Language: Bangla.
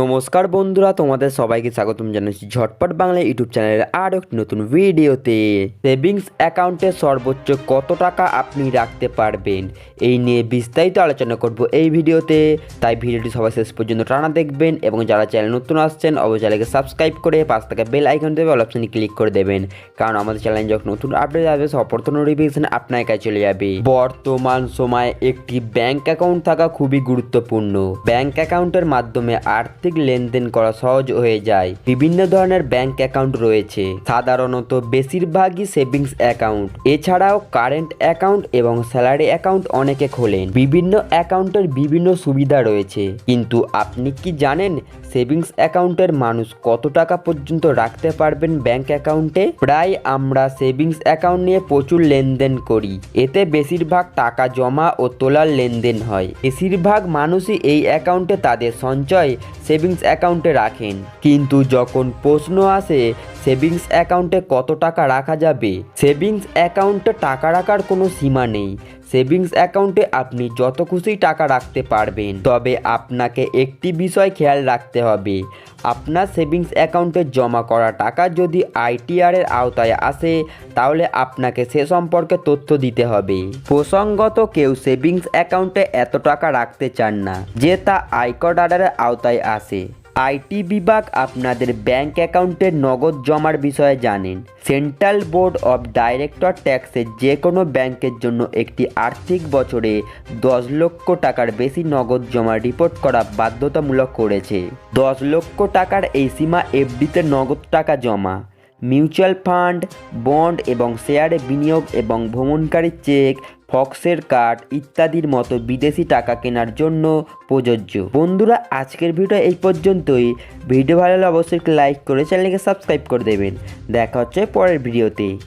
নমস্কার বন্ধুরা, তোমাদের সবাইকে স্বাগতম জানাচ্ছি ঝটপট বাংলা ইউটিউব চ্যানেলের আর একটি নতুন ভিডিওতে। সেভিংস অ্যাকাউন্টে সর্বোচ্চ কত টাকা আপনি রাখতে পারবেন? এই নিয়ে বিস্তারিত আলোচনা করব এই ভিডিওতে। তাই ভিডিওটি সবাই শেষ পর্যন্ত টানা দেখবেন এবং যারা চ্যানেল নতুন আসছেন, অবশ্যই চ্যানেলকে সাবস্ক্রাইব করে পাশ থেকে বেল আইকন দেবে অল অপশনে ক্লিক করে দেবেন। কারণ আমাদের চ্যানেলে যখন নতুন আপডেট আসবে সপর্ত নোটিফিকেশন আপনার কাছে চলে যাবে। বর্তমান সময়ে একটি ব্যাংক অ্যাকাউন্ট থাকা খুবই গুরুত্বপূর্ণ। ব্যাংক অ্যাকাউন্টের মাধ্যমে আর্থিক লেনদেন করা সহজ হয়ে যায়। বিভিন্ন ধরনের ব্যাংক অ্যাকাউন্ট রয়েছে। সাধারণত বেশিরভাগই সেভিংস অ্যাকাউন্ট। এছাড়াও কারেন্ট অ্যাকাউন্ট এবং স্যালারি অ্যাকাউন্ট অনেকে খোলেন। বিভিন্ন অ্যাকাউন্টের বিভিন্ন সুবিধা রয়েছে। কিন্তু আপনি কি জানেন সেভিংস অ্যাকাউন্টের মানুষ কত টাকা পর্যন্ত রাখতে পারবেন ব্যাংক অ্যাকাউন্টে? প্রায় আমরা সেভিংস অ্যাকাউন্ট নিয়ে প্রচুর লেনদেন করি। এতে বেশিরভাগ টাকা জমা ও তোলার লেনদেন হয়। বেশিরভাগ মানুষই এই অ্যাকাউন্টে তাদের সঞ্চয় সেভিংস অ্যাকাউন্টে রাখেন। কিন্তু যখন প্রশ্ন আসে, সেভিংস অ্যাকাউন্টে কত টাকা রাখা যাবে? সেভিংস অ্যাকাউন্টে টাকা রাখার কোনো সীমা নেই। সেভিংস অ্যাকাউন্টে আপনি যত খুশি টাকা রাখতে পারবেন। তবে আপনাকে একটি বিষয় খেয়াল রাখতে হবে। আপনার সেভিংস অ্যাকাউন্টে জমা করা টাকা যদি আইটিআরের আওতায় আসে, তাহলে আপনাকে সে সম্পর্কে তথ্য দিতে হবে। প্রসঙ্গত, কেউ সেভিংস অ্যাকাউন্টে এত টাকা রাখতে চান না, যে তা আয়কর আডারের আওতায় আসে। আইটি বিভাগ আপনাদের ব্যাংক অ্যাকাউন্টে নগদ জমার বিষয়ে জানেন। সেন্ট্রাল বোর্ড অব ডাইরেক্টর ট্যাক্সের যে কোনো ব্যাংকের জন্য একটি আর্থিক বছরে দশ লক্ষ টাকার বেশি নগদ জমা রিপোর্ট করা বাধ্যতামূলক করেছে। দশ লক্ষ টাকার এই সীমা এফডিতে নগদ টাকা জমা। মিউচুয়াল ফান্ড, বন্ড এবং শেয়ারে বিনিয়োগ এবং ভ্রমণকারী চেক, ফক্সের কার্ড ইত্যাদির মতো বিদেশি টাকা কেনার জন্য প্রযোজ্য। বন্ধুরা, আজকের ভিডিও এই পর্যন্তই। ভিডিও ভালো হলে অবশ্যই লাইক করে চ্যানেলকে সাবস্ক্রাইব করে দেবেন। দেখা হচ্ছে পরের ভিডিওতে।